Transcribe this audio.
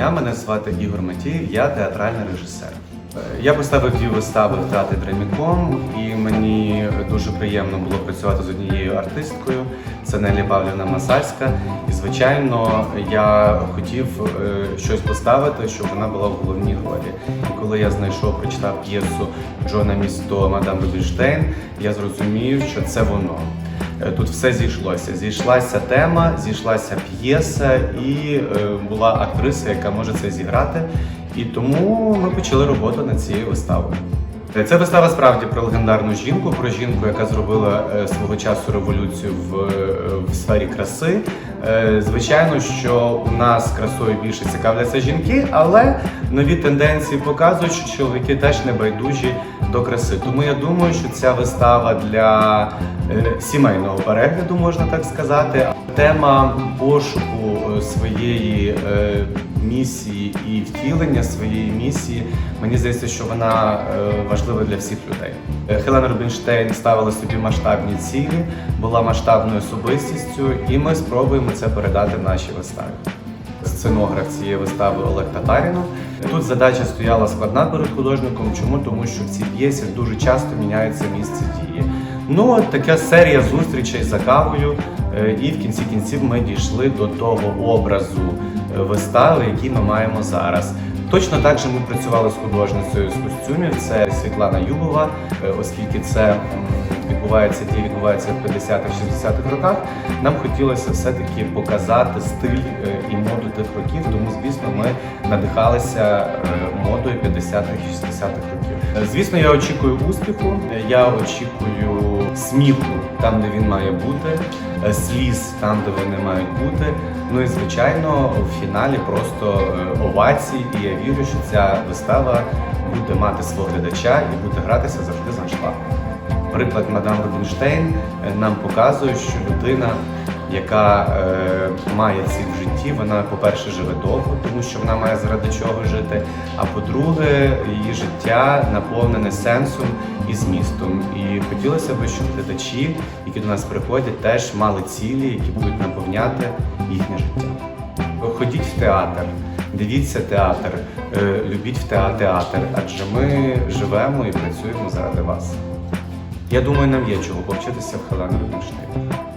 дня, мене звати Ігор Матіїв, я театральний режисер. Е, Я поставив дві вистави в театрі Драміком, і мені дуже приємно було працювати з однією артисткою. Це Нелі Павлівна Масальська. І звичайно, я хотів е, щось поставити, щоб вона була в головній ролі. І коли я знайшов, прочитав п'єсу Джона Місто Мадам Рубінштейн, я зрозумів, що це воно. Е, Тут все зійшлося. Зійшлася тема, зійшлася п'єса і е, була актриса, яка може це зіграти. І тому ми почали роботу над цією виставою. Е, Це вистава справді про легендарну жінку, про жінку, яка зробила свого часу революцію в, в сфері краси. Звичайно, що у нас красою більше цікавляться жінки, але нові тенденції показують, що чоловіки теж не байдужі до краси. Тому я думаю, що ця вистава для сімейного перегляду, можна так сказати. Тема пошуку е, своєї е, місії і втілення своєї місії, мені здається, що вона е, важлива для всіх людей. Е, Хелена Рубінштейн ставила собі масштабні цілі, була масштабною особистістю, і ми спробуємо це передати в нашій виставі. Сценограф цієї вистави Олег Татарінов. Тут задача стояла складна перед художником. Чому? Тому що в цій п'єсі дуже часто міняється місце дії. Ну, така серія зустрічей за кавою, е, і в кінці кінців ми дійшли до того образу е, вистави, який ми маємо зараз. Точно так же ми працювали з художницею з костюмів. Це Світлана Юбова, е, оскільки це м, відбувається дії відбувається в 50-х, 60-х роках. Нам хотілося все-таки показати стиль е, і моду тих років, тому звісно ми надихалися е, модою 50-х, 60-х років. Звісно, я очікую успіху. Я очікую сміху там, де він має бути, сліз там, де вони мають бути. Ну і звичайно, в фіналі просто е, овації. І я вірю, що ця вистава буде мати свого глядача і буде гратися завжди з аншлагом. Приклад мадам Рубінштейн е, нам показує, що людина, яка е, має ціль в житті, вона, по-перше, живе довго, тому що вона має заради чого жити. А по-друге, її життя наповнене сенсом і змістом. І хотілося б, щоб глядачі, які до нас приходять, теж мали цілі, які будуть наповняти їхнє життя. Ходіть в театр, дивіться театр, е, любіть в театр, адже ми живемо і працюємо заради вас. Я думаю, нам є чого повчитися в Хелена Рубінштейн.